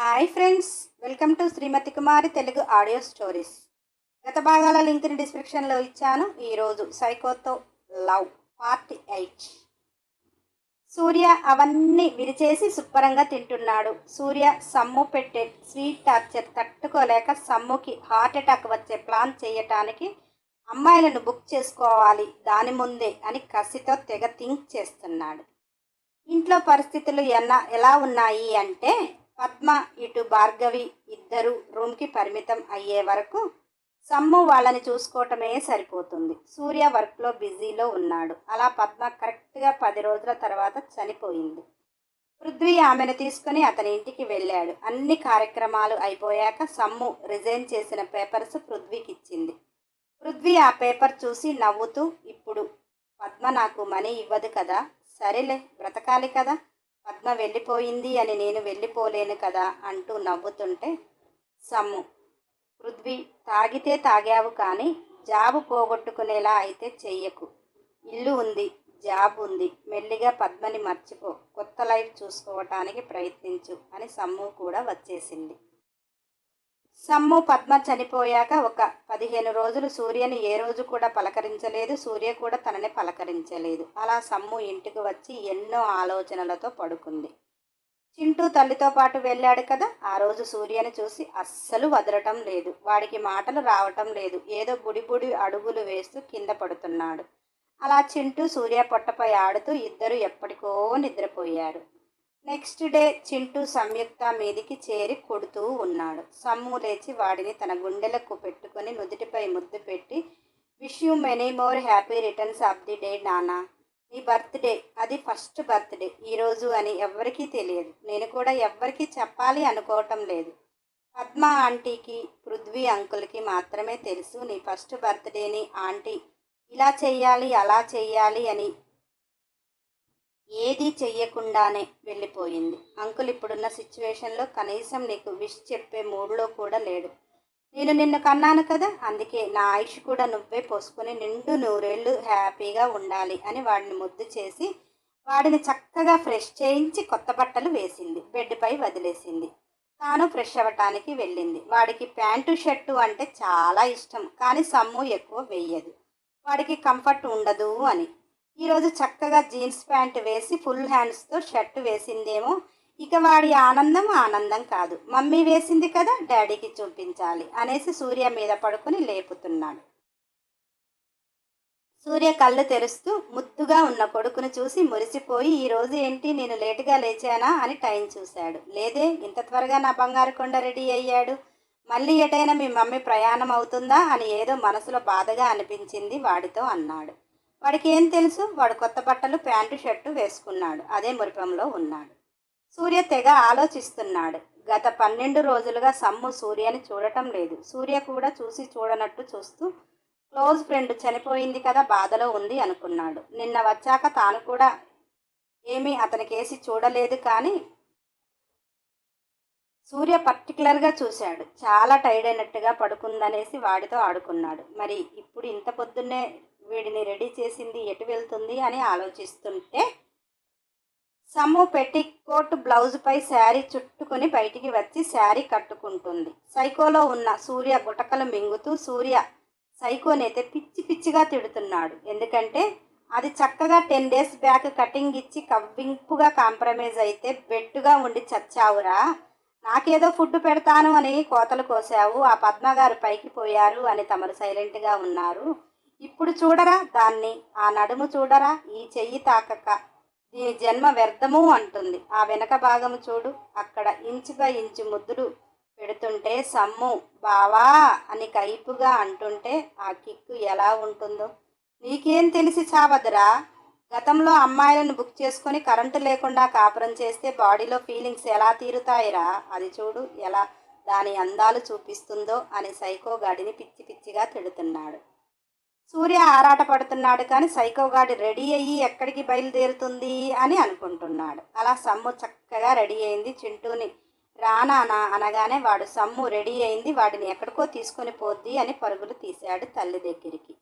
Hi friends welcome to Srimathi Kumari Telugu audio stories. గత భాగాల లింక్ని డిస్క్రిప్షన్లో ఇచ్చాను. ఈరోజు సైకోతో లవ్ పార్ట్ ఎయిట్. సూర్య అవన్నీ విరిచేసి శుభ్రంగా తింటున్నాడు. సూర్య సమ్ము పెట్టే స్వీట్ టార్చర్ తట్టుకోలేక సమ్ముకి హార్ట్ అటాక్ వచ్చే ప్లాన్ చేయటానికి అమ్మాయిలను బుక్ చేసుకోవాలి దాని ముందే అని కసితో తెగ థింక్ చేస్తున్నాడు. ఇంట్లో పరిస్థితులు ఎన్న ఎలా ఉన్నాయి అంటే పద్మ ఇటు భార్గవి ఇద్దరు రూమ్కి పరిమితం అయ్యే వరకు సమ్ము వాళ్ళని చూసుకోవటమే సరిపోతుంది. సూర్య వర్క్లో బిజీలో ఉన్నాడు. అలా పద్మ కరెక్ట్గా పది రోజుల తర్వాత చనిపోయింది. పృథ్వీ ఆమెను తీసుకుని అతని ఇంటికి వెళ్ళాడు. అన్ని కార్యక్రమాలు అయిపోయాక సమ్ము రిజైన్ చేసిన పేపర్స్ పృథ్వీకి ఇచ్చింది పృథ్వీ ఆ పేపర్ చూసి నవ్వుతూ ఇప్పుడు పద్మ నాకు మనీ ఇవ్వదు కదా? సరేలే బ్రతకాలి కదా? పద్మ వెళ్ళిపోయింది అని నేను వెళ్ళిపోలేను కదా అంటూ నవ్వుతుంటే సమ్ము పృథ్వీ తాగితే తాగావు కానీ జాబు పోగొట్టుకునేలా అయితే చెయ్యకు. ఇల్లు ఉంది జాబ్ ఉంది మెల్లిగా పద్మని మర్చిపో కొత్త లైఫ్ చూసుకోవటానికి ప్రయత్నించు అని సమ్ము కూడా వచ్చేసింది. సమ్ము పద్మ చనిపోయాక ఒక పదిహేను రోజులు సూర్యని ఏ రోజు కూడా పలకరించలేదు సూర్య కూడా తనని పలకరించలేదు. అలా సమ్ము ఇంటికి వచ్చి ఎన్నో ఆలోచనలతో పడుకుంది. చింటూ తల్లితో పాటు వెళ్ళాడు కదా ఆ రోజు సూర్యని చూసి అస్సలు వదలటం లేదు వాడికి మాటలు రావటం లేదు ఏదో బుడిబుడి అడుగులు వేస్తూ కింద పడుతున్నాడు. అలా చింటూ సూర్య పొట్టపై ఆడుతూ ఇద్దరు ఎప్పటికో నిద్రపోయారు. నెక్స్ట్ డే చింటూ సంయుక్త మీదికి చేరి కొడుతూ ఉన్నాడు. సమ్ము లేచి వాడిని తన గుండెలకు పెట్టుకొని నుదుటిపై ముద్దు పెట్టి wish you many more happy returns of the day నానా నీ బర్త్డే అది ఫస్ట్ బర్త్డే. ఈరోజు అని ఎవ్వరికీ తెలియదు. నేను కూడా ఎవ్వరికీ చెప్పాలి అనుకోవటం లేదు. పద్మ ఆంటీకి పృథ్వీ అంకుల్కి మాత్రమే తెలుసు నీ ఫస్ట్ బర్త్డేని. ఆంటీ ఇలా చెయ్యాలి అలా చెయ్యాలి అని ఏది చెయ్యకుండానే వెళ్ళిపోయింది. అంకుల్ ఇప్పుడున్న సిచ్యువేషన్లో కనీసం నీకు విష్ చెప్పే మూడ్లో కూడా లేడు. నేను నిన్ను కన్నాను కదా అందుకే నా ఆయుష్ కూడా నువ్వే పోసుకొని నిండు నూరేళ్ళు హ్యాపీగా ఉండాలి అని వాడిని ముద్దు చేసి వాడిని చక్కగా ఫ్రెష్ చేయించి కొత్త బట్టలు వేసింది బెడ్పై వదిలేసింది. తాను ఫ్రెష్ అవ్వటానికి వెళ్ళింది. వాడికి ప్యాంటు షర్టు అంటే చాలా ఇష్టం కానీ సమ్ము ఎక్కువ వేయదు. వాడికి కంఫర్ట్ ఉండదు అని. ఈరోజు చక్కగా జీన్స్ ప్యాంట్ వేసి ఫుల్ హ్యాండ్స్తో షర్ట్ వేసిందేమో. ఇక వాడి ఆనందం ఆనందం కాదు. మమ్మీ వేసింది కదా డాడీకి చూపించాలి అనేసి సూర్య మీద పడుకుని లేపుతున్నాడు. సూర్య కళ్ళు తెరుస్తూ ముద్దుగా ఉన్న కొడుకును చూసి మురిసిపోయి ఈరోజు ఏంటి? నేను లేటుగా లేచానా? అని టైం చూశాడు. లేదే ఇంత త్వరగా నా బంగారు కొండ రెడీ అయ్యాడు. మళ్ళీ ఎటైనా మీ మమ్మీ ప్రయాణం అవుతుందా? అని ఏదో మనసులో బాధగా అనిపించింది వాడితో అన్నాడు. వాడికి ఏం తెలుసు? వాడు కొత్త బట్టలు ప్యాంటు షర్టు వేసుకున్నాడు. అదే మురిపంలో ఉన్నాడు. సూర్య తెగ ఆలోచిస్తున్నాడు. గత పన్నెండు రోజులుగా సమ్ము సూర్యని చూడటం లేదు. సూర్య కూడా చూసి చూడనట్టు చూస్తూ క్లోజ్ ఫ్రెండ్ చనిపోయింది కదా బాధలో ఉంది అనుకున్నాడు. నిన్న వచ్చాక తాను కూడా ఏమీ అతనికేసి చూడలేదు కానీ సూర్య పర్టికులర్గా చూశాడు. చాలా టైర్డ్ అయినట్టుగా పడుకుందనేసి వాడితో ఆడుకున్నాడు. మరి ఇప్పుడు ఇంత పొద్దున్నే వీడిని రెడీ చేసింది ఎటు వెళ్తుంది అని ఆలోచిస్తుంటే సమ్ము పెట్టి కోట్ బ్లౌజ్పై శారీ చుట్టుకుని బయటికి వచ్చి శారీ కట్టుకుంటుంది. సైకోలో ఉన్న సూర్య గుటకలు మింగుతూ సూర్య సైకోనైతే పిచ్చి పిచ్చిగా తిడుతున్నాడు. ఎందుకంటే అది చక్కగా టెన్ డేస్ బ్యాక్ కటింగ్ ఇచ్చి కవ్వింపుగా కాంప్రమైజ్ అయితే బెట్టుగా ఉండి చచ్చావురా. నాకేదో ఫుడ్ పెడతాను అని కోతలు కోసావు ఆ పద్మగారు పైకి పోయారు అని తమరు సైలెంట్గా ఉన్నారు. ఇప్పుడు చూడరా దాన్ని ఆ నడుము చూడరా ఈ చెయ్యి తాకక. దీని జన్మ వ్యర్థము అంటుంది. ఆ వెనక భాగము చూడు అక్కడ ఇంచు బై ఇంచు ముద్దులు పెడుతుంటే సమ్ము. బావా అని కైపుగా అంటుంటే ఆ కిక్కు ఎలా ఉంటుందో. నీకేం తెలిసి చావదురా? గతంలో అమ్మాయిలను బుక్ చేసుకొని కరెంటు లేకుండా కాపురం చేస్తే బాడీలో ఫీలింగ్స్ ఎలా తీరుతాయిరా? అది చూడు ఎలా దాని అందాలు చూపిస్తుందో అని సైకో గాడిని పిచ్చి పిచ్చిగా తిడుతున్నాడు. సూర్య ఆరాట పడుతున్నాడు కానీ సైకోగాడి రెడీ అయ్యి ఎక్కడికి బయలుదేరుతుంది అని అనుకుంటున్నాడు. అలా సమ్ము చక్కగా రెడీ అయింది. చింటూని రానానా అనగానే వాడు సమ్ము రెడీ అయింది. వాడిని ఎక్కడికో తీసుకొని పోద్ది అని పరుగులు తీశాడు తల్లి దగ్గరికి.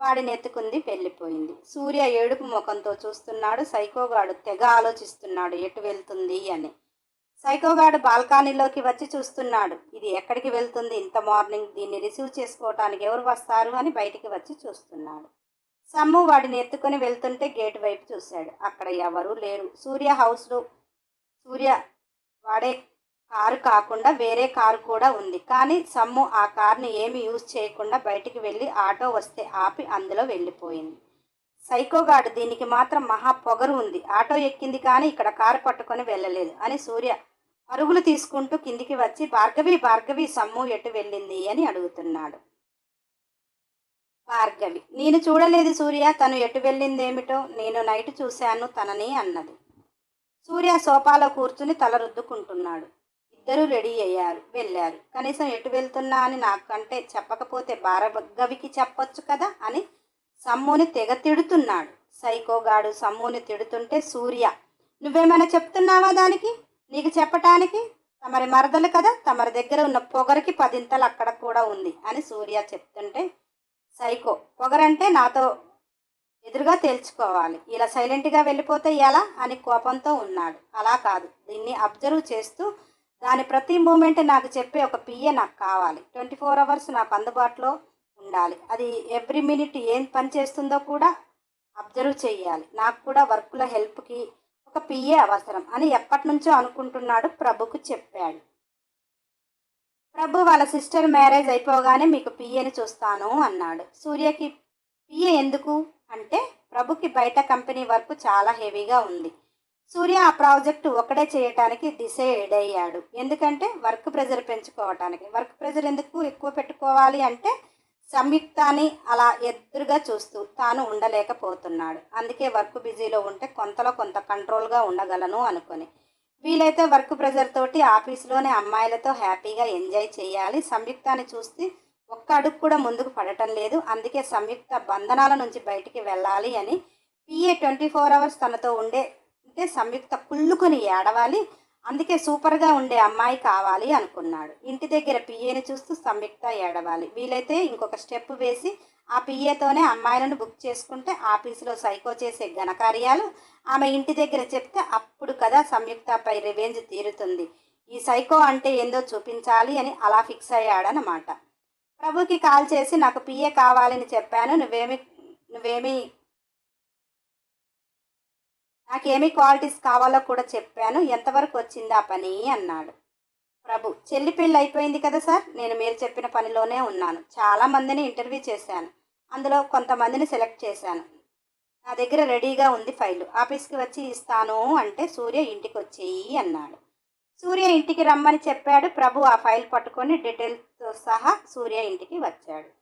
వాడిని ఎత్తుకుంది వెళ్ళిపోయింది. సూర్య ఏడుపు ముఖంతో చూస్తున్నాడు. సైకోగాడు తెగ ఆలోచిస్తున్నాడు. ఎటు వెళ్తుంది అని. సైకోగాడు బాల్కనీలోకి వచ్చి చూస్తున్నాడు. ఇది ఎక్కడికి వెళ్తుంది? ఇంత మార్నింగ్ దీన్ని రిసీవ్ చేసుకోవటానికి ఎవరు వస్తారు అని బయటికి వచ్చి చూస్తున్నాడు. సమ్ము వాడిని ఎత్తుకొని వెళ్తుంటే గేట్ వైపు చూశాడు. అక్కడ ఎవరూ లేరు. సూర్య హౌస్లో సూర్య వాడే కారు కాకుండా వేరే కారు కూడా ఉంది. కానీ సమ్ము ఆ కార్ని ఏమి యూజ్ చేయకుండా బయటికి వెళ్ళి ఆటో వస్తే ఆపి అందులో వెళ్ళిపోయింది. సైకోగాడు దీనికి మాత్రం మహా పొగరు ఉంది. ఆటో ఎక్కింది కానీ ఇక్కడ కారు పట్టుకొని వెళ్ళలేదు అని సూర్య పరుగులు తీసుకుంటూ కిందికి వచ్చి భార్గవి భార్గవి సమ్ము ఎటు వెళ్ళింది? అని అడుగుతున్నాడు. భార్గవి నేను చూడలేదు సూర్య. తను ఎటు వెళ్ళిందేమిటో నేను నైట్ చూశాను తనని అన్నది. సూర్య సోఫాలో కూర్చుని తల రుద్దుకుంటున్నాడు. ఇద్దరూ రెడీ అయ్యారు వెళ్ళారు. కనీసం ఎటు వెళ్తున్నా అని నాకంటే చెప్పకపోతే భార్గవికి చెప్పొచ్చు కదా? అని సమ్ముని తెగ తిడుతున్నాడు. సైకోగాడు సమ్ముని తిడుతుంటే సూర్య నువ్వేమైనా చెప్తున్నావా దానికి? నీకు చెప్పటానికి? తమరి మరదలు కదా తమరి దగ్గర ఉన్న పొగరికి పదింతలు అక్కడ కూడా ఉంది అని సూర్య చెప్తుంటే సైకో పొగరంటే నాతో ఎదురుగా తేల్చుకోవాలి. ఇలా సైలెంట్గా వెళ్ళిపోతే ఎలా అని కోపంతో ఉన్నాడు. అలా కాదు. దీన్ని అబ్జర్వ్ చేస్తూ దాని ప్రతి మూమెంట్ నాకు చెప్పే ఒక పిఏ నాకు కావాలి. ట్వంటీ ఫోర్ అవర్స్ నాకు అందుబాటులో ఉండాలి. అది ఎవ్రీ మినిట్ ఏం పని చేస్తుందో కూడా అబ్జర్వ్ చేయాలి. నాకు కూడా వర్క్లో హెల్ప్కి ఒక పిఏ అవసరం అని ఎప్పటి నుంచో అనుకుంటున్నాడు ప్రభుకు చెప్పాడు. ప్రభు వాళ్ళ సిస్టర్ మ్యారేజ్ అయిపోగానే మీకు పిఏని చూస్తాను అన్నాడు. సూర్యకి పిఏ ఎందుకు? అంటే ప్రభుకి బయట కంపెనీ వర్క్ చాలా హెవీగా ఉంది. సూర్య ఆ ప్రాజెక్టు ఒకడే చేయటానికి డిసైడ్ అయ్యాడు. ఎందుకంటే వర్క్ ప్రెజర్ పెంచుకోవటానికి. వర్క్ ప్రెజర్ ఎందుకు ఎక్కువ పెట్టుకోవాలి అంటే సంయుక్తాన్ని అలా ఎదురుగా చూస్తూ తాను ఉండలేకపోతున్నాడు. అందుకే వర్క్ బిజీలో ఉంటే కొంతలో కొంత కంట్రోల్గా ఉండగలను అనుకొని. వీలైతే వర్క్ ప్రెజర్ తోటి ఆఫీస్లోనే అమ్మాయిలతో హ్యాపీగా ఎంజాయ్ చేయాలి. సంయుక్తాన్ని చూస్తే ఒక్క అడుగు కూడా ముందుకు పడటం లేదు. అందుకే సంయుక్త బంధనాల నుంచి బయటికి వెళ్ళాలి అని. పిఏ ట్వంటీ ఫోర్ అవర్స్ తనతో ఉండే అంటే సంయుక్త కుళ్ళుకొని ఏడవాలి. అందుకే సూపర్గా ఉండే అమ్మాయి కావాలి అనుకున్నాడు. ఇంటి దగ్గర పిఏని చూస్తూ సంయుక్త ఏడవాలి. వీలైతే ఇంకొక స్టెప్ వేసి ఆ పిఏతోనే అమ్మాయిలను బుక్ చేసుకుంటే ఆఫీసులో సైకో చేసే ఘనకార్యాలు ఆమె ఇంటి దగ్గర చెప్తే అప్పుడు కదా సంయుక్తపై రివెంజ్ తీరుతుంది. ఈ సైకో అంటే ఏందో చూపించాలి అని అలా ఫిక్స్ అయ్యాడనమాట ప్రభుకి కాల్ చేసి నాకు పిఏ కావాలని చెప్పాను నువ్వేమి నువ్వేమి నాకేమి క్వాలిటీస్ కావాలో కూడా చెప్పాను. ఎంతవరకు వచ్చింది ఆ పని అన్నాడు. ప్రభు చెల్లి పెళ్ళి అయిపోయింది కదా సార్? నేను మీరు చెప్పిన పనిలోనే ఉన్నాను. చాలా మందిని ఇంటర్వ్యూ చేశాను. అందులో కొంతమందిని సెలెక్ట్ చేశాను. నా దగ్గర రెడీగా ఉంది ఫైలు. ఆఫీస్కి వచ్చి ఇస్తాను అంటే సూర్య ఇంటికి వచ్చేయి అన్నాడు. సూర్య ఇంటికి రమ్మని చెప్పాడు. ప్రభు ఆ ఫైల్ పట్టుకొని డీటెయిల్స్తో సహా సూర్య ఇంటికి వచ్చాడు.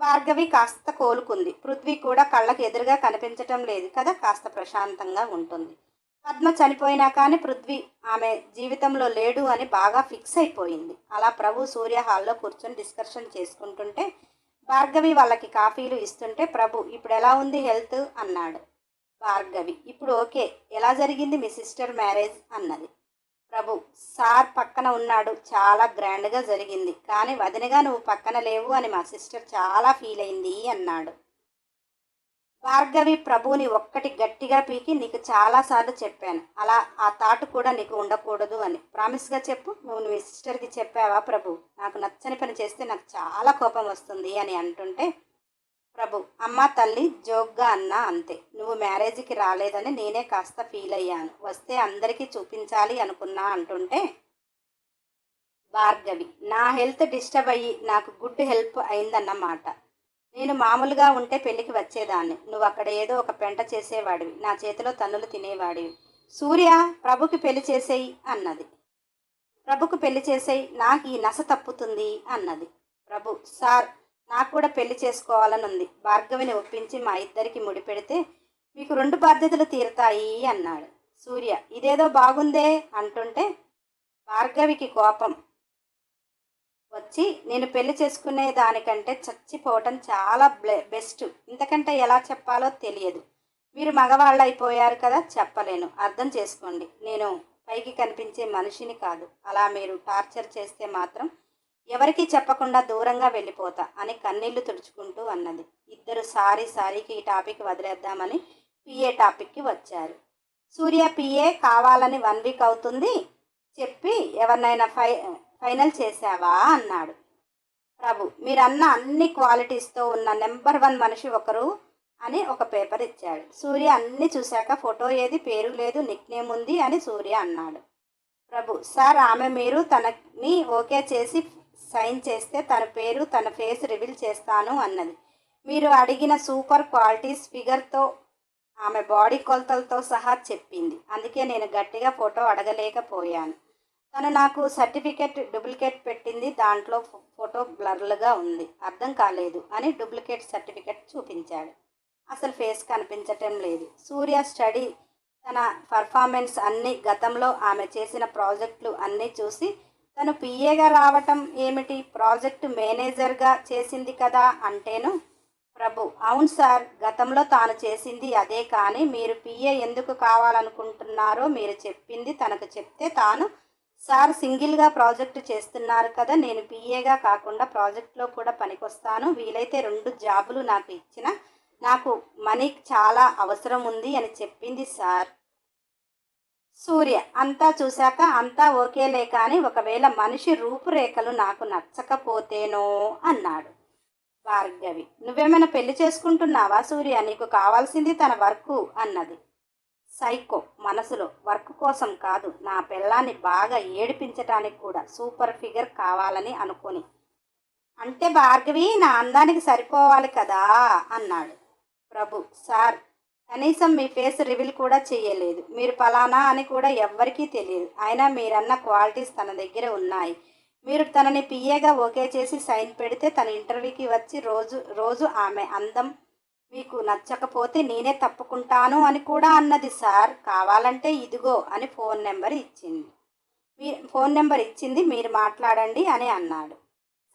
భార్గవి కాస్త కోలుకుంది. పృథ్వీ కూడా కళ్ళకు ఎదురుగా కనిపించటం లేదు కదా? కాస్త ప్రశాంతంగా ఉంటుంది. పద్మ చనిపోయినా కానీ పృథ్వీ ఆమె జీవితంలో లేడు అని బాగా ఫిక్స్ అయిపోయింది. అలా ప్రభు సూర్య హాల్లో కూర్చొని డిస్కషన్ చేసుకుంటుంటే భార్గవి వాళ్ళకి కాఫీలు ఇస్తుంటే ప్రభు ఇప్పుడు ఎలా ఉంది హెల్త్? అన్నాడు భార్గవి. ఇప్పుడు ఓకే. ఎలా జరిగింది మీ సిస్టర్ మ్యారేజ్? అన్నది. ప్రభు సార్ పక్కన ఉన్నాడు. చాలా గ్రాండ్గా జరిగింది. కానీ వదినగా నువ్వు పక్కన లేవు అని మా సిస్టర్ చాలా ఫీల్ అయింది అన్నాడు. భార్గవి ప్రభువుని ఒక్కటి గట్టిగా పీకి నీకు చాలాసార్లు చెప్పాను. అలా ఆ థాట్ కూడా నీకు ఉండకూడదు అని. ప్రామిస్గా చెప్పు. నువ్వు నీ సిస్టర్కి చెప్పావా ప్రభు? నాకు నచ్చని పని చేస్తే నాకు చాలా కోపం వస్తుంది అని అంటుంటే ప్రభు అమ్మ తల్లి జోక్గా అన్నా అంతే. నువ్వు మ్యారేజ్కి రాలేదని నేనే కాస్త ఫీల్ అయ్యాను. వస్తే అందరికీ చూపించాలి అనుకున్నా అంటుంటే భార్గవి నా హెల్త్ డిస్టర్బ్ అయ్యి నాకు గుడ్ హెల్ప్ అయిందన్నమాట నేను మామూలుగా ఉంటే పెళ్ళికి వచ్చేదాన్ని. నువ్వు అక్కడ ఏదో ఒక పెంట చేసేవాడివి. నా చేతిలో తన్నులు తినేవాడివి. సూర్య ప్రభుకి పెళ్ళి చేసేయి అన్నది. ప్రభుకు పెళ్ళి చేసేయి నాకు ఈ నస తప్పుతుంది అన్నది. ప్రభు సార్ నాకు కూడా పెళ్ళి చేసుకోవాలని ఉంది. భార్గవిని ఒప్పించి మా ఇద్దరికి ముడిపెడితే మీకు రెండు బాధ్యతలు తీరుతాయి అన్నాడు. సూర్య ఇదేదో బాగుందే అంటుంటే భార్గవికి కోపం వచ్చి నేను పెళ్ళి చేసుకునే దానికంటే చచ్చిపోవటం చాలా బెస్ట్. ఇంతకంటే ఎలా చెప్పాలో తెలియదు. మీరు మగవాళ్ళు అయిపోయారు కదా చెప్పలేను. అర్థం చేసుకోండి. నేను పైకి కనిపించే మనిషిని కాదు. అలా మీరు టార్చర్ చేస్తే మాత్రం ఎవరికి చెప్పకుండా దూరంగా వెళ్ళిపోతా అని కన్నీళ్ళు తుడుచుకుంటూ అన్నది. ఇద్దరు సారీ సారీకి ఈ టాపిక్ వదిలేద్దామని పిఏ టాపిక్కి వచ్చారు. సూర్య పిఏ కావాలని వన్ వీక్ అవుతుంది. చెప్పి ఎవరినైనా ఫై ఫైనల్ చేశావా? అన్నాడు. ప్రభు మీరన్న అన్ని క్వాలిటీస్తో ఉన్న నెంబర్ వన్ మనిషి ఒకరు అని ఒక పేపర్ ఇచ్చాడు. సూర్య అన్ని చూశాక ఫోటో ఏది పేరు లేదు నిక్నేమ్ ఉంది అని సూర్య అన్నాడు. ప్రభు సార్ ఆమె మీరు తనని ఓకే చేసి సైన్ చేస్తే తన పేరు తన ఫేస్ రివీల్ చేస్తాను అన్నది. మీరు అడిగిన సూపర్ క్వాలిటీస్ ఫిగర్తో ఆమె బాడీ కొలతలతో సహా చెప్పింది. అందుకే నేను గట్టిగా ఫోటో అడగలేకపోయాను. తను నాకు సర్టిఫికెట్ డూప్లికేట్ పెట్టింది. దాంట్లో ఫోటో బ్లర్లుగా ఉంది. అర్థం కాలేదు అని డూప్లికేట్ సర్టిఫికెట్ చూపించాడు. అసలు ఫేస్ కనిపించటం లేదు. సూర్య స్టడీ తన పర్ఫార్మెన్స్ అన్నీ గతంలో ఆమె చేసిన ప్రాజెక్టులు అన్నీ చూసి తను పిఏగా రావటం ఏమిటి? ప్రాజెక్ట్ మేనేజర్గా చేసింది కదా అంటేను? ప్రభు అవును సార్ గతంలో తాను చేసింది అదే కానీ మీరు పిఏ ఎందుకు కావాలనుకుంటున్నారో మీరు చెప్పింది తనకు చెప్తే తాను సార్ సింగిల్గా ప్రాజెక్టు చేస్తున్నారు కదా నేను పిఏగా కాకుండా ప్రాజెక్ట్లో కూడా పనికొస్తాను. వీలైతే రెండు జాబులు నాకు ఇచ్చిన నాకు మనీ చాలా అవసరం ఉంది అని చెప్పింది సార్. సూర్య అంతా చూశాక అంతా ఓకేలే కానీ ఒకవేళ మనిషి రూపురేఖలు నాకు నచ్చకపోతేనో అన్నాడు భార్గవి. నువ్వేమైనా పెళ్ళి చేసుకుంటున్నావా సూర్య? నీకు కావాల్సింది తన వర్క్ అన్నది. సైకో మనసులో వర్క్ కోసం కాదు నా పిల్లాన్ని బాగా ఏడిపించటానికి కూడా సూపర్ ఫిగర్ కావాలని అనుకొని. అంటే భార్గవి నా అందానికి సరిపోవాలి కదా అన్నాడు. ప్రభు సార్ కనీసం మీ ఫేస్ రివీల్ కూడా చేయలేదు. మీరు పలానా అని కూడా ఎవ్వరికీ తెలియదు. అయినా మీరన్న క్వాలిటీస్ తన దగ్గర ఉన్నాయి. మీరు తనని పిఏగా ఓకే చేసి సైన్ పెడితే తన ఇంటర్వ్యూకి వచ్చి రోజు రోజు ఆమె అందం మీకు నచ్చకపోతే నేనే తప్పుకుంటాను అని కూడా అన్నది సార్ కావాలంటే ఇదిగో అని ఫోన్ నెంబర్ ఇచ్చింది. మీ ఫోన్ నెంబర్ ఇచ్చింది మీరు మాట్లాడండి అని అన్నాడు.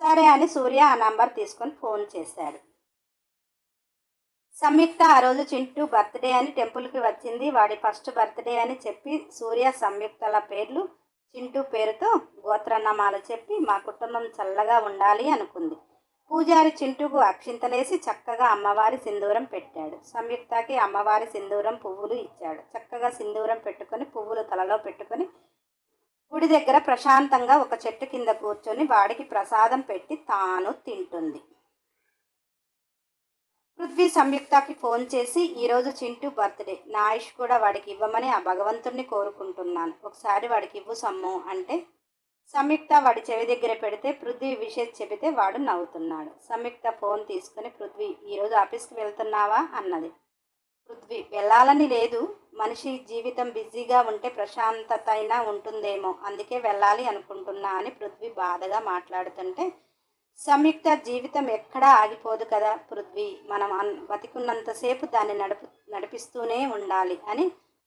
సరే అని సూర్య ఆ నంబర్ తీసుకొని ఫోన్ చేశాడు. సంయుక్త ఆ రోజు చింటూ బర్త్డే అని టెంపుల్కి వచ్చింది. వాడి ఫస్ట్ బర్త్డే అని చెప్పి సూర్య సంయుక్తల పేర్లు చింటూ పేరుతో గోత్రనామాలు చెప్పి మా కుటుంబం చల్లగా ఉండాలి అనుకుంది. పూజారి చింటూకు అక్షింతలేసి చక్కగా అమ్మవారి సింధూరం పెట్టాడు. సంయుక్తకి అమ్మవారి సింధూరం పువ్వులు ఇచ్చాడు. చక్కగా సింధూరం పెట్టుకొని పువ్వులు తలలో పెట్టుకొని గుడి దగ్గర ప్రశాంతంగా ఒక చెట్టు కింద కూర్చొని వాడికి ప్రసాదం పెట్టి తాను తింటుంది. పృథ్వీ సంయుక్తకి ఫోన్ చేసి ఈరోజు చింటూ బర్త్డే. నా ఆయుష్ కూడా వాడికి ఇవ్వమని ఆ భగవంతుణ్ణి కోరుకుంటున్నాను. ఒకసారి వాడికి ఇవ్వు సమ్ము అంటే సంయుక్త వాడి చెవి దగ్గర పెడితే పృథ్వీ విషయం చెబితే వాడు నవ్వుతున్నాడు. సంయుక్త ఫోన్ తీసుకుని పృథ్వీ ఈరోజు ఆఫీస్కి వెళ్తున్నావా? అన్నది. పృథ్వీ వెళ్ళాలని లేదు. మనిషి జీవితం బిజీగా ఉంటే ప్రశాంతత అయినా ఉంటుందేమో. అందుకే వెళ్ళాలి అనుకుంటున్నా అని పృథ్వీ బాధగా మాట్లాడుతుంటే సంయుక్త జీవితం ఎక్కడా ఆగిపోదు కదా పృథ్వీ. మనం అన్ బతికున్నంతసేపు దాన్ని నడుపు నడిపిస్తూనే ఉండాలి అని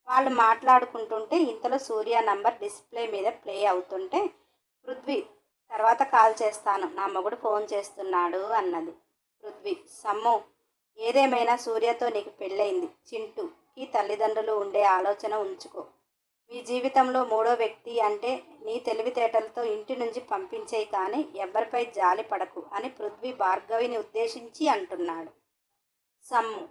వాళ్ళు మాట్లాడుకుంటుంటే ఇంతలో సూర్య నంబర్ డిస్ప్లే మీద ప్లే అవుతుంటే పృథ్వీ తర్వాత కాల్ చేస్తాను నా మొగుడు ఫోన్ చేస్తున్నాడు అన్నది. పృథ్వీ సమ్ము ఏదేమైనా సూర్యతో నీకు పెళ్ళయింది. చింటూకి తల్లిదండ్రులు ఉండే ఆలోచన ఉంచుకో. మీ జీవితంలో మూడో వ్యక్తి అంటే నీ తెలివితేటలతో ఇంటి నుంచి పంపించేయి కానీ ఎవరిపై జాలి పడకు అని పృథ్వీ భార్గవిని ఉద్దేశించి అంటున్నాడు. సమ్ము.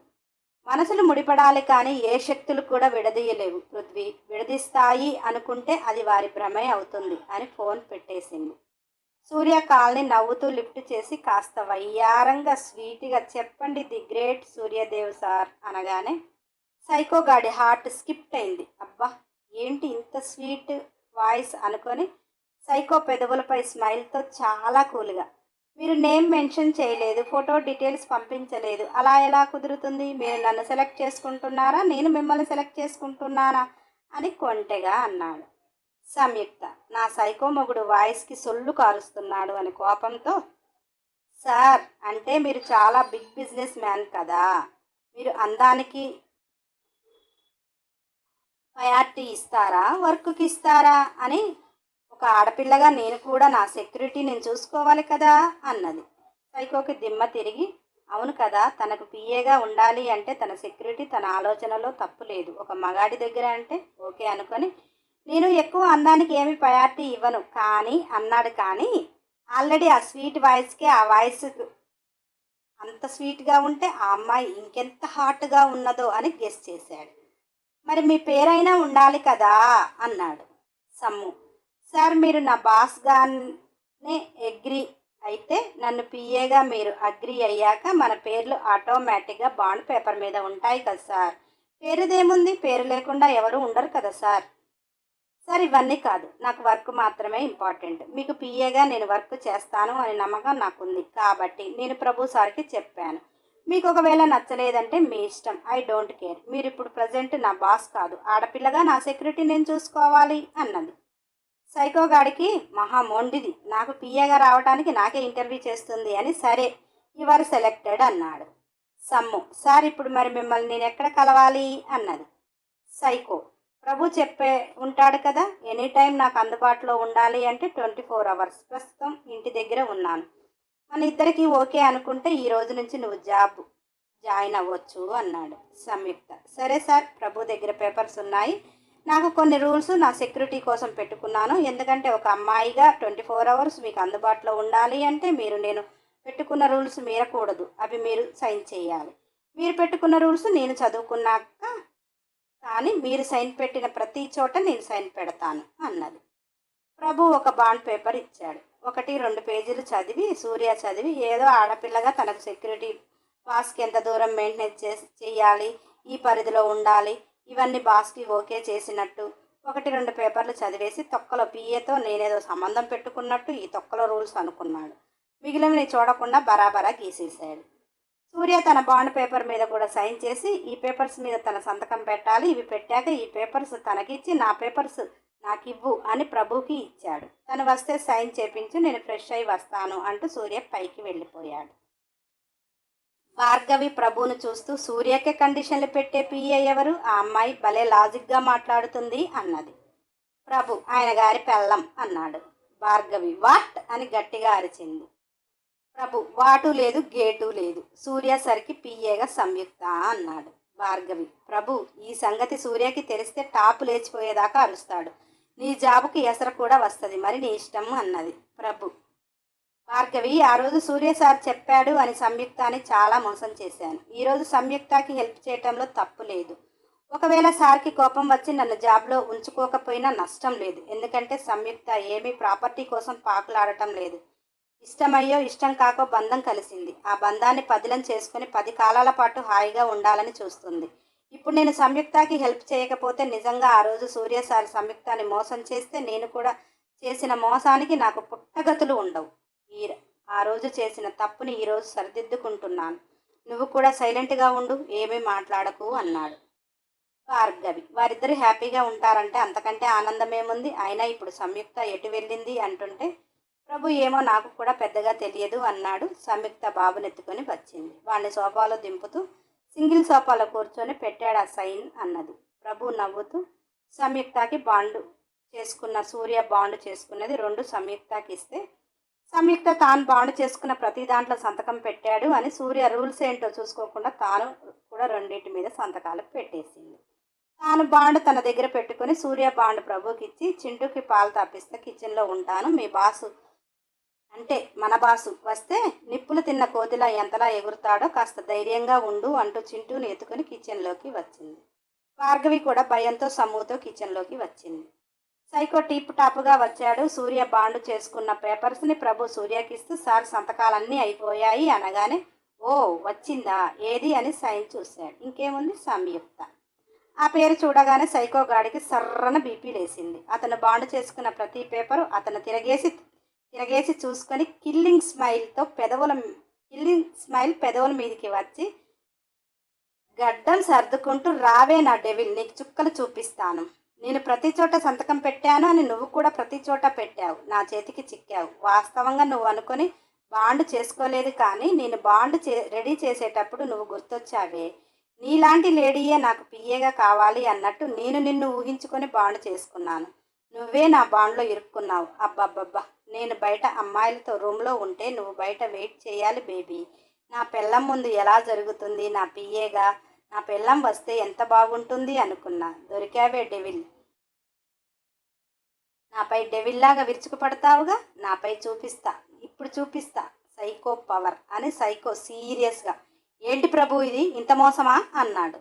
మనసులు ముడిపడాలి కానీ ఏ శక్తులు కూడా విడదీయలేవు. పృథ్వీ విడదీస్తాయి అనుకుంటే అది వారి భ్రమే అవుతుంది అని ఫోన్ పెట్టేసింది. సూర్య కాల్ని నవ్వుతూ లిఫ్ట్ చేసి కాస్త వయ్యారంగా స్వీట్గా చెప్పండి ది గ్రేట్ సూర్యదేవ్ సార్ అనగానే సైకోగాడి హార్ట్ స్కిప్ట్ అయింది. అబ్బా ఏంటి ఇంత స్వీట్ వాయిస్ అనుకొని సైకో పెదవులపై స్మైల్తో చాలా కూల్గా. మీరు నేమ్ మెన్షన్ చేయలేదు ఫోటో డీటెయిల్స్ పంపించలేదు. అలా ఎలా కుదురుతుంది? మీరు నన్ను సెలెక్ట్ చేసుకుంటున్నారా? నేను మిమ్మల్ని సెలెక్ట్ చేసుకుంటున్నానా? అని కొంటెగా అన్నాడు. సంయుక్త నా సైకో మొగుడు వాయిస్కి సొల్లు కారుస్తున్నాడు అని కోపంతో సార్ అంటే మీరు చాలా బిగ్ బిజినెస్ మ్యాన్ కదా. మీరు అందానికి ప్రయారిటీ ఇస్తారా? వర్క్కి ఇస్తారా? అని ఒక ఆడపిల్లగా నేను కూడా నా సెక్యూరిటీ నేను చూసుకోవాలి కదా అన్నది. సైకోకి దిమ్మ తిరిగి అవును కదా తనకు పిఏగా ఉండాలి అంటే తన సెక్యూరిటీ తన ఆలోచనలో తప్పు లేదు. ఒక మగాడి దగ్గర అంటే ఓకే అనుకొని నేను ఎక్కువ అందానికి ఏమి ప్రయారిటీ ఇవ్వను. కానీ అన్నాడు కానీ ఆల్రెడీ ఆ స్వీట్ వాయిస్కి ఆ వాయిస్ అంత స్వీట్గా ఉంటే ఆ అమ్మాయి ఇంకెంత హాట్గా ఉన్నదో అని గెస్ చేశాడు. మరి మీ పేరైనా ఉండాలి కదా అన్నాడు. సమ్ము సార్ మీరు నా బాస్గానే అగ్రి అయితే నన్ను పిఏగా మీరు అగ్రి అయ్యాక మన పేర్లు ఆటోమేటిక్గా బాండ్ పేపర్ మీద ఉంటాయి కదా సార్. పేరుదేముంది? పేరు లేకుండా ఎవరు ఉండరు కదా సార్. సార్ ఇవన్నీ కాదు. నాకు వర్క్ మాత్రమే ఇంపార్టెంట్ మీకు పిఏగా నేను వర్క్ చేస్తాను అనే నమ్మకం నాకుంది. కాబట్టి నేను ప్రభు సార్కి చెప్పాను. మీకు ఒకవేళ నచ్చలేదంటే మీ ఇష్టం. I don't care. మీరు ఇప్పుడు ప్రజెంట్ నా బాస్ కాదు. ఆడపిల్లగా నా సెక్యూరిటీ నేను చూసుకోవాలి అన్నది. సైకోగాడికి మహా మొండిది. నాకు పిఏగా రావడానికి నాకే ఇంటర్వ్యూ చేస్తుంది అని సరే యువర్ సెలెక్టెడ్ అన్నాడు. సమ్ము. సార్ ఇప్పుడు మరి మిమ్మల్ని నేను ఎక్కడ కలవాలి అన్నది. సైకో. ప్రభు చెప్పే ఉంటాడు కదా ఎనీ టైం నాకు అందుబాటులో ఉండాలి అంటే ట్వంటీ ఫోర్ అవర్స్. ప్రస్తుతం ఇంటి దగ్గర ఉన్నాను. మన ఇద్దరికి ఓకే అనుకుంటే ఈ రోజు నుంచి నువ్వు జాబ్ జాయిన్ అవ్వచ్చు అన్నాడు సంయుక్త. సరే సార్ ప్రభు దగ్గర పేపర్స్ ఉన్నాయి. నాకు కొన్ని రూల్స్ నా సెక్యూరిటీ కోసం పెట్టుకున్నాను. ఎందుకంటే ఒక అమ్మాయిగా ట్వంటీ ఫోర్ అవర్స్ మీకు అందుబాటులో ఉండాలి అంటే మీరు నేను పెట్టుకున్న రూల్స్ మీరకూడదు. అవి మీరు సైన్ చేయాలి. మీరు పెట్టుకున్న రూల్స్ నేను చదువుకున్నాక కానీ మీరు సైన్ పెట్టిన ప్రతి చోట నేను సైన్ పెడతాను అన్నది. ప్రభు ఒక బాండ్ పేపర్ ఇచ్చాడు. ఒకటి రెండు పేజీలు చదివి సూర్య చదివి ఏదో ఆడపిల్లగా తనకు సెక్యూరిటీ బాస్కి ఎంత దూరం మెయింటైన్ చే చేయాలి ఈ పరిధిలో ఉండాలి ఇవన్నీ బాస్కి ఓకే చేసినట్టు. ఒకటి రెండు పేపర్లు చదివేసి తొక్కలో పిఏతో నేనేదో సంబంధం పెట్టుకున్నట్టు ఈ తొక్కలో రూల్స్ అనుకున్నాడు. మిగిలినవి చూడకుండా బరాబరా గీసేసాడు సూర్య తన బాండ్ పేపర్ మీద కూడా సైన్ చేసి ఈ పేపర్స్ మీద తన సంతకం పెట్టాలి ఇవి పెట్టాక ఈ పేపర్స్ తనకిచ్చి నా పేపర్స్ నాకు ఇవ్వు అని ప్రభుకి ఇచ్చాడు. తను వస్తే సైన్ చేపించి నేను ఫ్రెష్ అయి వస్తాను అంటూ సూర్య పైకి వెళ్ళిపోయాడు. భార్గవి ప్రభువును చూస్తూ సూర్యకే కండిషన్లు పెట్టే పిఏ ఎవరు? ఆ అమ్మాయి భలే లాజిక్గా మాట్లాడుతుంది అన్నది. ప్రభు ఆయన గారి పెళ్ళం అన్నాడు. భార్గవి వాట్? అని గట్టిగా అరిచింది. ప్రభు వాటు లేదు గేటు లేదు. సూర్య సరికి పిఏగా సంయుక్త అన్నాడు. భార్గవి ప్రభు ఈ సంగతి సూర్యకి తెలిస్తే టాపు లేచిపోయేదాకా అరుస్తాడు. నీ జాబుకి ఎసర కూడా వస్తుంది. మరి నీ ఇష్టం అన్నది. ప్రభు. భార్గవి ఆ రోజు సూర్య సార్ చెప్పాడు అని సంయుక్తాని చాలా మోసం చేశాను. ఈరోజు సంయుక్తకి హెల్ప్ చేయటంలో తప్పు లేదు. ఒకవేళ సార్కి కోపం వచ్చి నన్ను జాబ్లో ఉంచుకోకపోయినా నష్టం లేదు. ఎందుకంటే సంయుక్త ఏమీ ప్రాపర్టీ కోసం పాకులాడటం లేదు. ఇష్టమయ్యో ఇష్టం కాకో బంధం కలిసింది. ఆ బంధాన్ని పదిలం చేసుకుని పది కాలాల పాటు హాయిగా ఉండాలని చూస్తుంది. ఇప్పుడు నేను సంయుక్తకి హెల్ప్ చేయకపోతే నిజంగా ఆ రోజు సూర్య సార్ సంయుక్తాన్ని మోసం చేస్తే నేను కూడా చేసిన మోసానికి నాకు పుట్టగతులు ఉండవు. ఈ ఆ రోజు చేసిన తప్పుని ఈరోజు సరిదిద్దుకుంటున్నాను. నువ్వు కూడా సైలెంట్గా ఉండు ఏమీ మాట్లాడకు అన్నాడు. భార్గవి వారిద్దరు హ్యాపీగా ఉంటారంటే అంతకంటే ఆనందమేముంది? అయినా ఇప్పుడు సంయుక్త ఎటు వెళ్ళింది అంటుంటే ప్రభు ఏమో నాకు కూడా పెద్దగా తెలియదు అన్నాడు సంయుక్త బాబునెత్తుకొని వచ్చింది. వాడిని సోఫాలో దింపుతూ సింగిల్ సోఫాలో కూర్చొని పెట్టాడు ఆ సైన్ అన్నది. ప్రభు నవ్వుతూ సంయుక్తకి బాండు చేసుకున్న సూర్య బాండ్ చేసుకున్నది రెండు సంయుక్తకి ఇస్తే సంయుక్త తాను బాండ్ చేసుకున్న ప్రతి దాంట్లో సంతకం పెట్టాడు అని సూర్య రూల్స్ ఏంటో చూసుకోకుండా తాను కూడా రెండింటి మీద సంతకాలు పెట్టేసింది. తాను బాండ్ తన దగ్గర పెట్టుకుని సూర్య బాండ్ ప్రభుకి ఇచ్చి చింటూకి పాలు తాపిస్తే కిచెన్లో ఉంటాను మీ బాసు అంటే మన బాసు వస్తే నిప్పులు తిన్న కోతిలా ఎంతలా ఎగురుతాడో కాస్త ధైర్యంగా ఉండు అంటూ చింటూని ఎత్తుకుని కిచెన్లోకి వచ్చింది. భార్గవి కూడా భయంతో సమ్ముతో కిచెన్లోకి వచ్చింది. సైకో టీప్ టాప్గా వచ్చాడు. సూర్య బాండు చేసుకున్న పేపర్స్ని ప్రభు సూర్యకిస్తూ సార్ సంతకాలన్నీ అయిపోయాయి అనగానే ఓ వచ్చిందా? ఏది? అని సైన్ చూశాడు. ఇంకేముంది? సంయుక్త ఆ పేరు చూడగానే సైకో గాడికి సర్రన బీపీ లేసింది. అతను బాండు చేసుకున్న ప్రతి పేపరు అతను తిరగేసి తిరగేసి చూసుకొని కిల్లింగ్ స్మైల్తో పెదవుల కిల్లింగ్ స్మైల్ పెదవుల మీదకి వచ్చి గడ్డం సర్దుకుంటూ రావే నా డెవిల్ నీకు చుక్కలు చూపిస్తాను. నేను ప్రతి చోట సంతకం పెట్టాను అని నువ్వు కూడా ప్రతి చోట పెట్టావు. నా చేతికి చిక్కావు. వాస్తవంగా నువ్వు అనుకొని బాండ్ చేసుకోలేదు కానీ నేను బాండ్ చే రెడీ చేసేటప్పుడు నువ్వు గుర్తొచ్చావే. నీలాంటి లేడీయే నాకు పిఏగా కావాలి అన్నట్టు నేను నిన్ను ఊహించుకొని బాండ్ చేసుకున్నాను. నువ్వే నా బాండ్లో ఇరుక్కున్నావు. అబ్బబ్బబ్బా. నేను బయట అమ్మాయిలతో రూమ్లో ఉంటే నువ్వు బయట వెయిట్ చేయాలి బేబీ. నా పెళ్ళం ముందు ఎలా జరుగుతుంది? నా పిఏగా? నా పెళ్ళం వస్తే ఎంత బాగుంటుంది అనుకున్నా. దొరికావే డెవిల్. నాపై డెవిల్లాగా విరుచుకుపడతావుగా నాపై చూపిస్తా. ఇప్పుడు చూపిస్తా. సైకో పవర్ అని సైకో సీరియస్గా. ఏంటి ప్రభు ఇది? ఇంత మోసమా? అన్నాడు.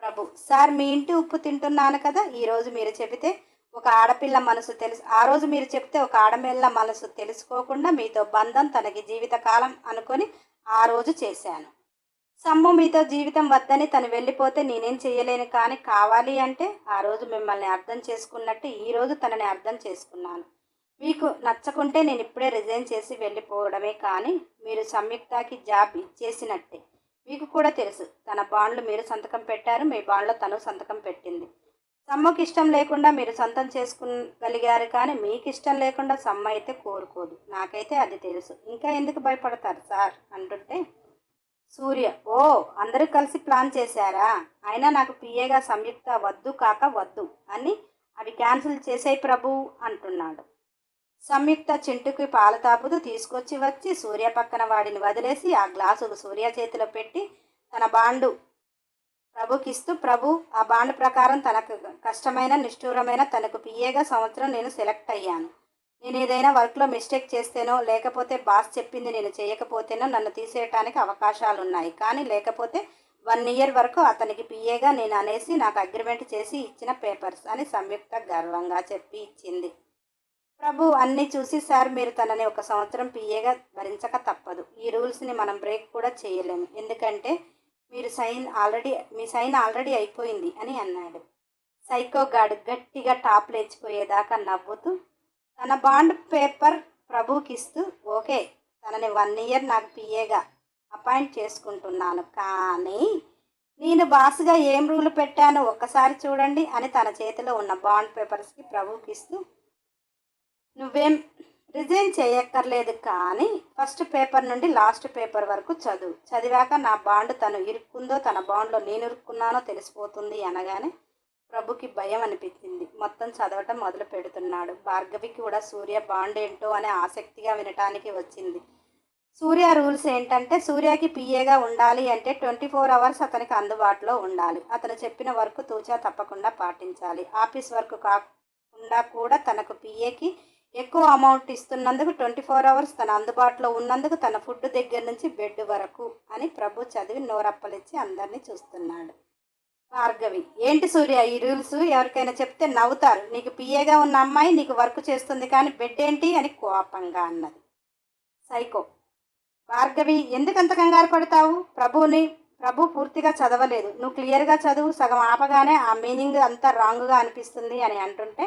ప్రభు సార్ మీ ఇంటి ఉప్పు తింటున్నాను కదా? ఈరోజు మీరు చెబితే ఒక ఆడపిల్ల మనసు తెలుసు. ఆ రోజు మీరు చెప్తే ఒక ఆడపిల్ల మనసు తెలుసుకోకుండా మీతో బంధం తనకి జీవితకాలం అనుకొని ఆ రోజు చేశాను. సమ్ము మీతో జీవితం వద్దని తను వెళ్ళిపోతే నేనేం చేయలేను కానీ కావాలి అంటే ఆ రోజు మిమ్మల్ని అర్థం చేసుకున్నట్టు ఈ రోజు తనని అర్థం చేసుకున్నాను. మీకు నచ్చకుంటే నేను ఇప్పుడే రిజైన్ చేసి వెళ్ళిపోవడమే కానీ మీరు సంయుక్తకి జాబ్ ఇచ్చేసినట్టే. మీకు కూడా తెలుసు తన బాండ్లు మీరు సంతకం పెట్టారు మీ బాండ్లో తను సంతకం పెట్టింది. సమ్మకి ఇష్టం లేకుండా మీరు సొంతం చేసుకోగలిగారు కానీ మీకు ఇష్టం లేకుండా సమ్మ అయితే కోరుకోదు. నాకైతే అది తెలుసు. ఇంకా ఎందుకు భయపడతారు సార్? అంటుంటే సూర్య ఓ అందరూ కలిసి ప్లాన్ చేశారా? అయినా నాకు పిఏగా సంయుక్త వద్దు కాక వద్దు అని అవి క్యాన్సిల్ చేసాయి ప్రభు అంటున్నాడు. సంయుక్త చింటుకి పాల తాపుతూ తీసుకొచ్చి వచ్చి సూర్య పక్కన వాడిని వదిలేసి ఆ గ్లాసు సూర్య చేతిలో పెట్టి తన బాండు ప్రభుకిస్తూ ప్రభు ఆ బాండ్ ప్రకారం తనకు కష్టమైన నిష్ఠూరమైన తనకు పిఏగా సంవత్సరం నేను సెలెక్ట్ అయ్యాను. నేను ఏదైనా వర్క్లో మిస్టేక్ చేస్తేనో లేకపోతే బాస్ చెప్పింది నేను చేయకపోతేనో నన్ను తీసేయటానికి అవకాశాలు ఉన్నాయి కానీ లేకపోతే వన్ ఇయర్ వరకు అతనికి పిఏగా నేను అనేసి నాకు అగ్రిమెంట్ చేసి ఇచ్చిన పేపర్స్ అని సంయుక్త గర్వంగా చెప్పి ఇచ్చింది. ప్రభు అన్నీ చూసి సార్ మీరు తనని ఒక సంవత్సరం పిఏగా భరించక తప్పదు. ఈ రూల్స్ని మనం బ్రేక్ కూడా చేయలేము. ఎందుకంటే మీరు సైన్ ఆల్రెడీ మీ సైన్ ఆల్రెడీ అయిపోయింది అని అన్నాడు. సైకో గాడు గట్టిగా టాప్ లేచిపోయేదాకా నవ్వుతూ తన బాండ్ పేపర్ ప్రభుకి ఇస్తూ ఓకే తనని వన్ ఇయర్ నాకు పిఏగా అపాయింట్ చేసుకుంటున్నాను కానీ నేను బాస్గా ఏం రూల్ పెట్టానో ఒక్కసారి చూడండి అని తన చేతిలో ఉన్న బాండ్ పేపర్స్కి ప్రభుకి ఇస్తూ నువ్వేం రిజైన్ చేయక్కర్లేదు కానీ ఫస్ట్ పేపర్ నుండి లాస్ట్ పేపర్ వరకు చదువు. చదివాక నా బాండ్ తను ఇరుక్కుందో తన బాండ్లో నేను ఇరుక్కున్నానో తెలిసిపోతుంది అనగానే ప్రభుకి భయం అనిపించింది. మొత్తం చదవటం మొదలు పెడుతున్నాడు. భార్గవికి కూడా సూర్య బాండ్ ఏంటో అనే ఆసక్తిగా వినటానికి వచ్చింది. సూర్య రూల్స్ ఏంటంటే సూర్యకి పిఏగా ఉండాలి అంటే ట్వంటీ ఫోర్ అవర్స్ అతనికి అందుబాటులో ఉండాలి. అతను చెప్పిన వర్క్ తూచా తప్పకుండా పాటించాలి. ఆఫీస్ వర్క్ కాకుండా కూడా తనకు పిఏకి ఎక్కువ అమౌంట్ ఇస్తున్నందుకు ట్వంటీ ఫోర్ అవర్స్ తన అందుబాటులో ఉన్నందుకు తన ఫుడ్ దగ్గర నుంచి బెడ్ వరకు అని ప్రభు చదివి నోరప్పలిచ్చి అందరినీ చూస్తున్నాడు. భార్గవి ఏంటి సూర్య ఈ రూల్స్? ఎవరికైనా చెప్తే నవ్వుతారు. నీకు పిఏగా ఉన్న అమ్మాయి నీకు వర్క్ చేస్తుంది కానీ బెడ్ ఏంటి అని కోపంగా అన్నది. సైకో భార్గవి ఎందుకంత కంగారు పడతావు? ప్రభువుని ప్రభు పూర్తిగా చదవలేదు. నువ్వు క్లియర్గా చదువు సగం ఆపగానే ఆ మీనింగ్ అంతా రాంగ్గా అనిపిస్తుంది అని అంటుంటే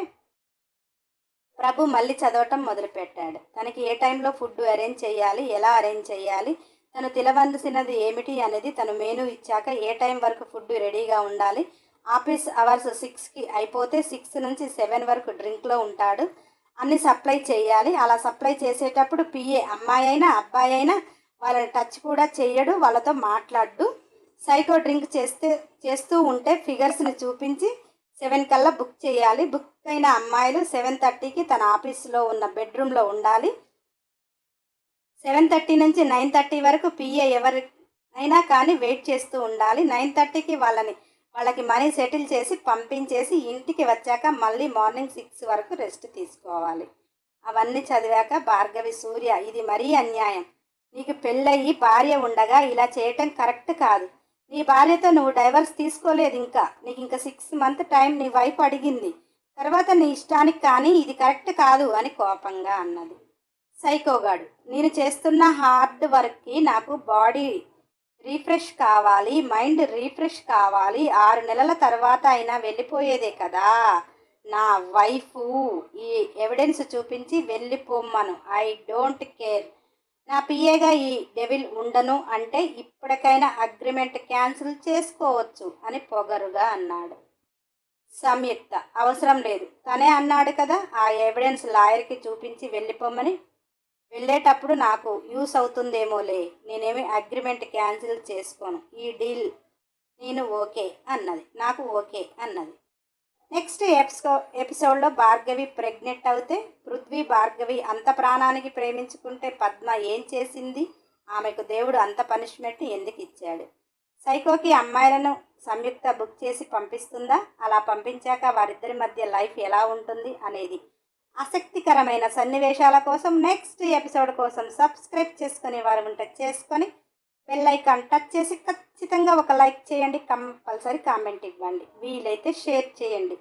ప్రభు మళ్ళీ చదవటం మొదలుపెట్టాడు. తనకి ఏ టైంలో ఫుడ్ అరేంజ్ చేయాలి ఎలా అరేంజ్ చేయాలి తను తినవలసినది ఏమిటి అనేది తను మెనూ ఇచ్చాక ఏ టైం వరకు ఫుడ్ రెడీగా ఉండాలి ఆఫీస్ అవర్స్ సిక్స్కి అయిపోతే సిక్స్ నుంచి సెవెన్ వరకు డ్రింక్లో ఉంటాడు అన్ని సప్లై చేయాలి. అలా సప్లై చేసేటప్పుడు పిఏ అమ్మాయి అయినా అబ్బాయి అయినా వాళ్ళని టచ్ కూడా చేయడు వాళ్ళతో మాట్లాడు. సైకో డ్రింక్ చేస్తే చేస్తూ ఉంటే ఫిగర్స్ని చూపించి సెవెన్ కల్లా బుక్ చేయాలి. బుక్ అయిన అమ్మాయిలు సెవెన్ థర్టీకి తన ఆఫీస్లో ఉన్న బెడ్రూమ్లో ఉండాలి. సెవెన్ థర్టీ నుంచి నైన్ థర్టీ వరకు పిఏ ఎవరి అయినా కానీ వెయిట్ చేస్తూ ఉండాలి. నైన్ థర్టీకి వాళ్ళని వాళ్ళకి మనీ సెటిల్ చేసి పంపించేసి ఇంటికి వచ్చాక మళ్ళీ మార్నింగ్ సిక్స్ వరకు రెస్ట్ తీసుకోవాలి. అవన్నీ చదివాక భార్గవి సూర్య ఇది మరీ అన్యాయం. నీకు పెళ్ళయి భార్య ఉండగా ఇలా చేయటం కరెక్ట్ కాదు. నీ భార్యతో నువ్వు డైవర్స్ తీసుకోలేదు ఇంకా. నీకు ఇంకా సిక్స్ మంత్ టైం నీ వైఫ్ అడిగింది. తర్వాత నీ ఇష్టానికి కానీ ఇది కరెక్ట్ కాదు అని కోపంగా అన్నది. సైకోగాడు నేను చేస్తున్న హార్డ్ వర్క్కి నాకు బాడీ రీఫ్రెష్ కావాలి మైండ్ రీఫ్రెష్ కావాలి. ఆరు నెలల తర్వాత అయినా వెళ్ళిపోయేదే కదా. నా వైఫ్ ఈ ఎవిడెన్స్ చూపించి వెళ్ళిపోమ్మను. ఐ డోంట్ కేర్ నా పిఏగా ఈ డెవిల్ ఉండను అంటే ఇప్పటికైనా అగ్రిమెంట్ క్యాన్సిల్ చేసుకోవచ్చు అని పొగరుగా అన్నాడు. సంయుక్త. అవసరం లేదు. తనే అన్నాడు కదా ఆ ఎవిడెన్స్ లాయర్కి చూపించి వెళ్ళిపోమని. వెళ్ళేటప్పుడు నాకు యూస్ అవుతుందేమోలే నేనేమి అగ్రిమెంట్ క్యాన్సిల్ చేసుకోను. ఈ డీల్ నేను ఓకే అన్నది. నాకు ఓకే అన్నది. నెక్స్ట్ ఎపిసో ఎపిసోడ్లో భార్గవి ప్రెగ్నెంట్ అవుతే పృథ్వీ భార్గవి అంత ప్రాణానికి ప్రేమించుకుంటే పద్మ ఏం చేసింది? ఆమెకు దేవుడు అంత పనిష్మెంట్ ఎందుకు ఇచ్చాడు? సైకోకి అమ్మాయిలను సంయుక్త బుక్ చేసి పంపిస్తుందా? అలా పంపించాక వారిద్దరి మధ్య లైఫ్ ఎలా ఉంటుంది అనేది ఆసక్తికరమైన సన్నివేశాల కోసం నెక్స్ట్ ఎపిసోడ్ కోసం సబ్స్క్రైబ్ చేసుకునే వారు ఉంటే చేసుకొని బెల్ ఐకాన్ టచ్ చేసి ఖచ్చితంగా ఒక లైక్ చేయండి. కంపల్సరీ కామెంట్ ఇవ్వండి. వీలైతే షేర్ చేయండి.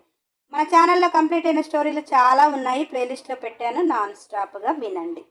మన ఛానల్లో కంప్లీట్ అయిన స్టోరీలు చాలా ఉన్నాయి. ప్లేలిస్ట్లో పెట్టాను. నాన్ స్టాప్గా వినండి.